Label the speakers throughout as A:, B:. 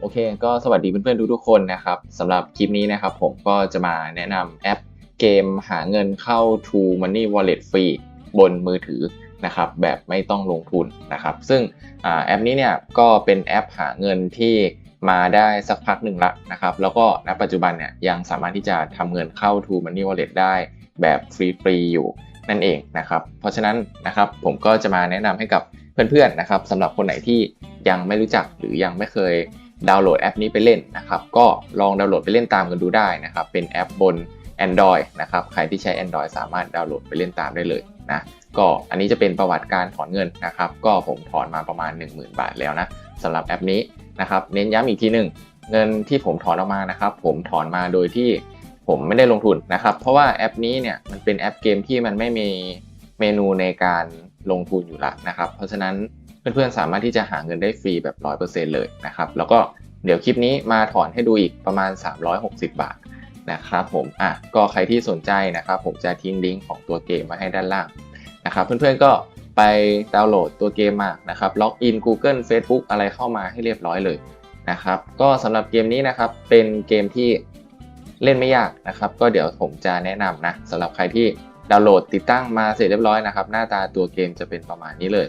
A: โอเค ก็สวัสดีเพื่อนๆทุกๆคนนะครับสำหรับคลิปนี้นะครับ ผมก็จะมาแนะนำแอปเกมหาเงินเข้า True Money Wallet ฟรีบนมือถือนะครับแบบไม่ต้องลงทุนนะครับ ซึ่งอแอปนี้เนี่ยก็เป็นแอปหาเงินที่มาได้สักพักหนึ่งละนะครับ แล้วก็ณปัจจุบันเนี่ยยังสามารถที่จะทำเงินเข้า True Money Wallet ได้แบบฟรีๆอยู่นั่นเองนะครับ เพราะฉะนั้นนะครับผมก็จะมาแนะนำให้กับเพื่อนๆนะครับสำหรับคนไหนที่ยังไม่รู้จักหรือยังไม่เคย ดาวน์โหลดแอปนี้ไปเล่นนะครับ ก็ลองดาวน์โหลดไปเล่นตามกันดูได้นะครับ เป็นแอปบน Android นะครับ ใครที่ใช้ Android สามารถดาวน์โหลดไปเล่นตามได้เลยนะ ก็อันนี้จะเป็นประวัติการถอนเงินนะครับ ก็ผมถอนมาประมาณ 10,000 บาทแล้วนะสำหรับแอปนี้นะครับ เน้นย้ำอีกทีหนึ่งเงินที่ผมถอนออกมานะครับ ผมถอนมาโดยที่ผมไม่ได้ลงทุนนะครับ เพราะว่าแอปนี้เนี่ยมันเป็นแอปเกมที่มันไม่มีเมนูในการลงทุนอยู่แล้วนะครับ เพราะฉะนั้น เพื่อนๆสามารถที่จะหาเงินได้ฟรีแบบ100%เลยนะครับ แล้วก็เดี๋ยวคลิปนี้มาถอนให้ดูอีกประมาณ 360 บาทนะครับผมอะก็ใครที่สนใจนะครับผมจะทิ้งลิงก์ของตัวเกมไว้ให้ด้านล่างนะครับ เพื่อนๆก็ไปดาวน์โหลดตัวเกมมานะครับล็อกอิน Google Facebook อะไรเข้ามาให้เรียบร้อยเลยนะครับก็สำหรับเกมนี้นะครับเป็นเกมที่เล่นไม่ยากนะครับ ก็เดี๋ยวผมจะแนะนำนะสำหรับใครที่ดาวน์โหลดติดตั้งมาเสร็จเรียบร้อยนะครับ หน้าตาตัวเกมจะเป็นประมาณนี้เลย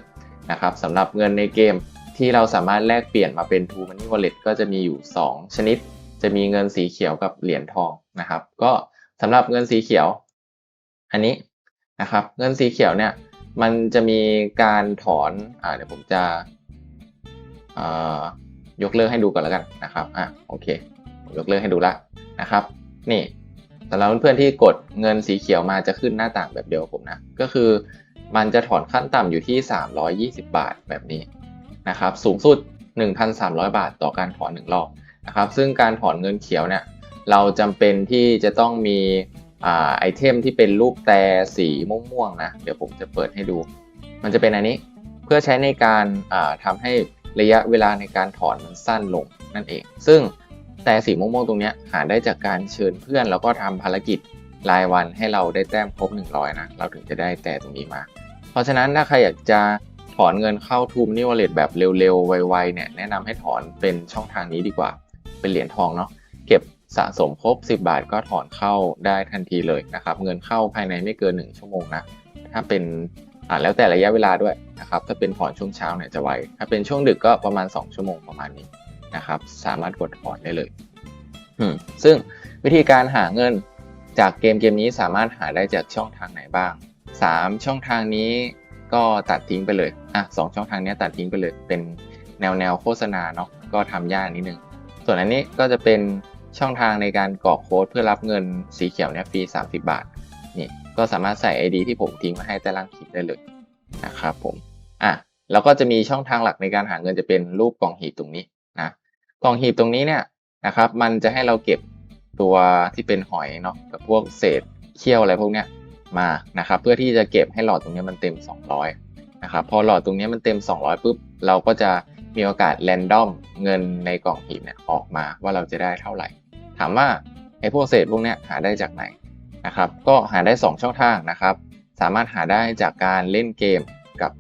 A: นะครับสำหรับเงินในเกมที่เราสามารถแลกเปลี่ยนมาเป็น True Money Wallet ก็จะมีอยู่ 2 ชนิด จะมีเงินสีเขียวกับเหรียญทองนะครับ ก็สำหรับเงินสีเขียว อันนี้นะครับ เงินสีเขียวเนี่ยมันจะมีการถอนอ่าเดี๋ยวผมจะยกเลิกให้ดูก่อนแล้วกันนะครับอะโอเคยกเลิกให้ดูละนะครับ นี่สำหรับเพื่อนๆที่กดเงินสีเขียวมาจะขึ้นหน้าต่างแบบเดียวผมนะ ก็คือ มันจะถอนขั้นต่ำอยู่ที่ 320 บาทแบบนี้นะครับ สูงสุด 1,300 บาทต่อการถอนหนึ่งรอบนะครับ ซึ่งการถอนเงินเขียวเนี่ย เราจำเป็นที่จะต้องมีอ่าไอเทมที่เป็นรูปแต่สีม่วงๆนะ เดี๋ยวผมจะเปิดให้ดู มันจะเป็นอันนี้ เพื่อใช้ในการอ่าทำให้ระยะเวลาในการถอนมันสั้นลงนั่นเอง ซึ่งแต่สีม่วงๆตรงนี้หาได้จากการเชิญเพื่อนแล้วก็ทำภารกิจรายวันให้เราได้แต้มครบ 100 นะ เราถึงจะได้แต่ตรงนี้มา เพราะฉะนั้นถ้าใครอยากจะถอนเงินเข้าทูมนี่วอลเล็ตแบบเร็วๆ ไวๆ เนี่ย แนะนำให้ถอนเป็นช่องทางนี้ดีกว่า เป็นเหรียญทองเนาะ เก็บสะสมครบ 10 บาทก็ถอนเข้าได้ทันทีเลยนะครับ เงินเข้าภายในไม่เกิน 1 ชั่วโมงนะ ถ้าเป็นอ่าแล้วแต่ระยะเวลาด้วยนะครับ ถ้าเป็นถอนช่วงเช้าเนี่ยจะไว ถ้าเป็นช่วงดึกก็ประมาณ 2 ชั่วโมงประมาณนี้นะครับ สามารถกดถอนได้เลย อืม ซึ่งวิธีการหาเงินจากเกมเกมนี้สามารถหาได้จากช่องทางไหนบ้าง 3 ช่องทางนี้ก็ตัดทิ้งไปเลยอะสช่องทางนี้ตัดทิ้งไปเลย เป็นแนวแนวโฆษณาเนาะก็ทำยากนิดนึง ส่วนอันนี้ก็จะเป็นช่องทางในการกรอกโค้ดเพื่อรับเงินสีเขียวเนี่ยฟรี 30 บาทนี่ก็สามารถใส่ ID ที่ผมทิ้งมาให้ใต้ล่างคลิปได้เลยนะครับผมอะแล้วก็จะมีช่องทางหลักในการหาเงินจะเป็นรูปกล่องหีบตรงนี้นะกล่องหีบตรงนี้เนี่ยนะครับมันจะให้เราเก็บตัวที่เป็นหอยเนาะกับพวกเศษเขี้ยวอะไรพวกเนี้ย มานะครับเพื่อที่จะเก็บให้หลอดตรงนี้มันเต็ม 200นะครับพอหลอดตรงนี้มันเต็ม 200ปุ๊บเราก็จะมีโอกาสแรนดอมเงินในกล่องหีบเนี่ยออกมาว่าเราจะได้เท่าไหร่ ถามว่าไอ้พวกเศษพวกเนี้ยหาได้จากไหนนะครับก็หาได้ 2 ช่องทางนะครับ สามารถหาได้จากการเล่นเกมกับ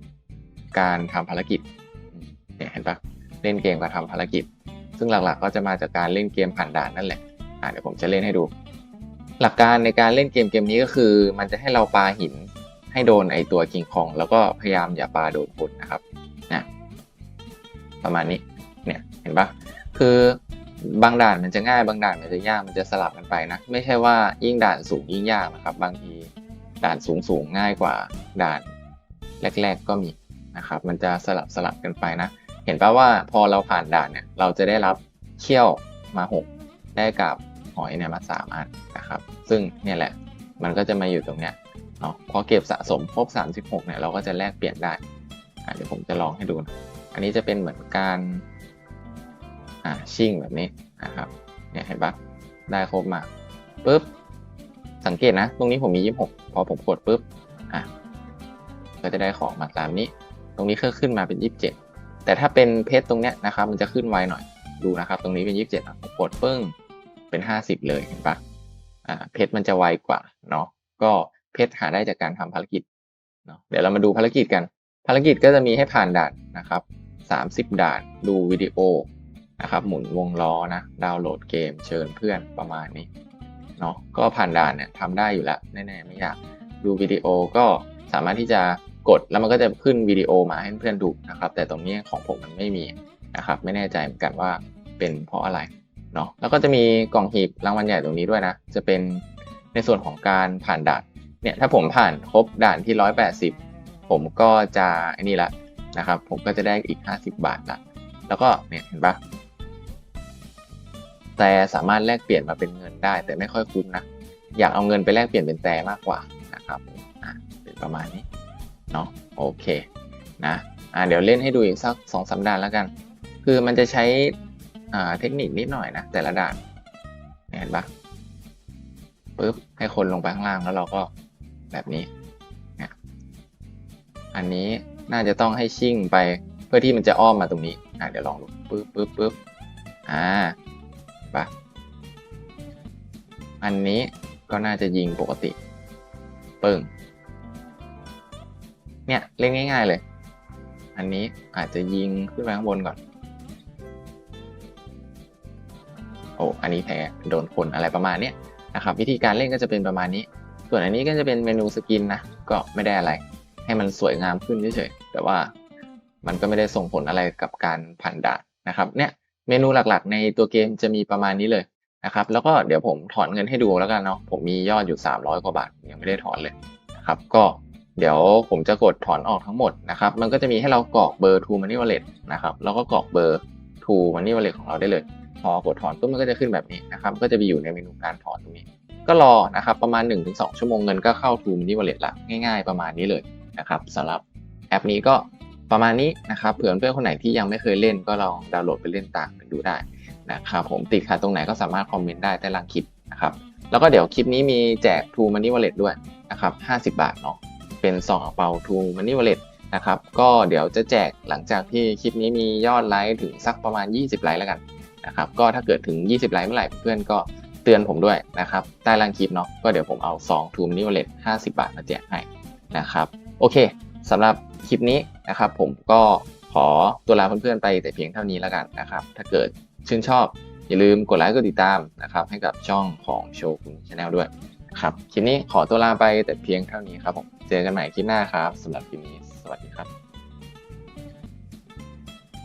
A: การทำภารกิจเนี่ยเห็นปะเล่นเกมกับทำภารกิจ ซึ่งหลักๆก็จะมาจากการเล่นเกมผ่านด่านนั่นแหละอ่าเดี๋ยวผมจะเล่นให้ดู หลักการในการเล่นเกมเกมนี้ก็คือ มันจะให้เราปาหินให้โดนไอตัวคิงคอง แล้วก็พยายามอย่าปาโดนคนนะครับนะประมาณนี้เนี่ยเห็นปะคือบางด่านมันจะง่ายบางด่านมันจะยากมันจะสลับกันไปนะ ไม่ใช่ว่ายิ่งด่านสูงยิ่งยากนะครับ บางทีด่านสูงสูงง่ายกว่าด่านแรก ๆก็มีนะครับ มันจะสลับสลับกันไปนะ เห็นปะว่าพอเราผ่านด่านเนี่ย เราจะได้รับเขี้ยวมาหกได้กับ อยเนี่ยมาสามอันนะครับ ซึ่งเนี่ยแหละมันก็จะมาอยู่ตรงเนี้ยเนาะพอเก็บสะสมครบ 36เนี่ยเราก็จะแลกเปลี่ยนได้เดี๋ยวผมจะลองให้ดูนะอันนี้จะเป็นเหมือนการอ่าชิ่งแบบนี้นะครับเนี่ยเห็นปะได้ครบมาปุ๊บสังเกตนะ ตรงนี้ผมมี 26 พอผมกดปุ๊บอะก็จะได้ของมาตามนี้ ตรงนี้ขึ้นมาเป็น 27 แต่ถ้าเป็นเพชรตรงเนี้ยนะครับ มันจะขึ้นไวหน่อยดูนะครับ ตรงนี้เป็น 27อะผมกดปึ้ง เป็น50เลยเห็นปะอ่าเพชรมันจะไวกว่าเนาะก็เพชรหาได้จากการทำภารกิจเนาะเดี๋ยวเรามาดูภารกิจกัน ภารกิจก็จะมีให้ผ่านด่านนะครับ30ด่านดูวิดีโอนะครับหมุนวงล้อนะดาวน์โหลดเกมเชิญเพื่อนประมาณนี้เนาะก็ผ่านด่านเนี่ยทำได้อยู่แล้วแน่ๆไม่ยากดูวิดีโอก็สามารถที่จะกดแล้วมันก็จะขึ้นวิดีโอมาให้เพื่อนดูนะครับ แต่ตรงนี้ของผมมันไม่มีนะครับ ไม่แน่ใจเหมือนกันว่าเป็นเพราะอะไร เนาะแล้วก็จะมีกล่องหีบรางวัลใหญ่ตรงนี้ด้วยนะ จะเป็นในส่วนของการผ่านด่านเนี่ยถ้าผมผ่านครบด่านที่ 180 ผมก็จะไอ้นี่ละนะครับ ผมก็จะได้อีก 50 บาทละแล้วก็เนี่ยเห็นปะแต่สามารถแลกเปลี่ยนมาเป็นเงินได้ แต่ไม่ค่อยคุ้มนะอยากเอาเงินไปแลกเปลี่ยนเป็นแต่มากกว่านะครับอะเป็นประมาณนี้เนาะโอเคนะอะเดี๋ยวเล่นให้ดูอีกสักสองสามด่านแล้วกัน คือมันจะใช้ เทคนิคนิดหน่อยนะแต่ละด่านเห็นปะปุ๊บให้คนลงไปข้างล่างแล้วเราก็แบบนี้เนี่ยอันนี้น่าจะต้องให้ชิ่งไปเพื่อที่มันจะอ้อมมาตรงนี้อะเดี๋ยวลองดูปุ๊บปุ๊บปุ๊บอ่าปะอันนี้ก็น่าจะยิงปกติ ปึ้งเนี่ยเล่นง่าย ๆเลย อันนี้อาจจะยิงขึ้นไปข้างบนก่อน โอ้อันนี้แพ้โดนคนอะไรประมาณเนี้ยนะครับวิธีการเล่นก็จะเป็นประมาณนี้ ส่วนอันนี้ก็จะเป็นเมนูสกินนะก็ไม่ได้อะไร ให้มันสวยงามขึ้นเฉยๆแต่ว่ามันก็ไม่ได้ส่งผลอะไรกับการผ่านด่านนะครับเนี่ยเมนูหลักๆ ในตัวเกมจะมีประมาณนี้เลยนะครับแล้วก็เดี๋ยวผมถอนเงินให้ดูแล้วกันเนาะผมมียอดอยู่ 300 กว่าบาทยังไม่ได้ถอนเลยนะครับก็เดี๋ยวผมจะกดถอนออกทั้งหมดนะครับมันก็จะมีให้เรากรอกเบอร์ True Money Wallet นะครับแล้วก็กรอกเบอร์ True Money Wallet ของเราได้เลย พอกดถอนปุ๊บมันก็จะขึ้นแบบนี้นะครับก็จะไปอยู่ในเมนูการถอนตรงนี้ ก็รอนะครับประมาณ 1-2 ชั่วโมงเงินก็เข้า True Money Wallet ละง่ายๆ ประมาณนี้เลยนะครับสำหรับแอปนี้ก็ประมาณนี้นะครับเผื่อเพื่อนคนไหนที่ยังไม่เคยเล่นก็ลองดาวน์โหลดไปเล่นตามกันดูได้นะครับผมติดขัดตรงไหนก็สามารถคอมเมนต์ได้ใต้ล่างคลิปนะครับแล้วก็เดี๋ยวคลิปนี้มีแจก True Money Wallet ด้วยนะครับ50 บาทเนาะเป็นซองเปา True Money Wallet นะครับก็เดี๋ยวจะแจกหลังจากที่คลิปนี้มียอดไลค์ถึงสักประมาณ 20 ไลค์แล้วกัน นะครับก็ถ้าเกิดถึง 20ไลค์เมื่อไหร่เพื่อนก็เตือนผมด้วยนะครับใต้ล่างคลิปเนาะก็เดี๋ยวผมเอาซอง True Money Wallet 50บาทมาแจกให้นะครับโอเคสำหรับคลิปนี้นะครับผมก็ขอตัวลาเพื่อนๆไปแต่เพียงเท่านี้แล้วกันนะครับถ้าเกิดชื่นชอบอย่าลืมกดไลค์กดติดตามนะครับให้กับช่องของโชคุณชาแนลด้วยครับคลิปนี้ขอตัวลาไปแต่เพียงเท่านี้ครับผมเจอกันใหม่คลิปหน้าครับสำหรับคลิปนี้สวัสดีครับ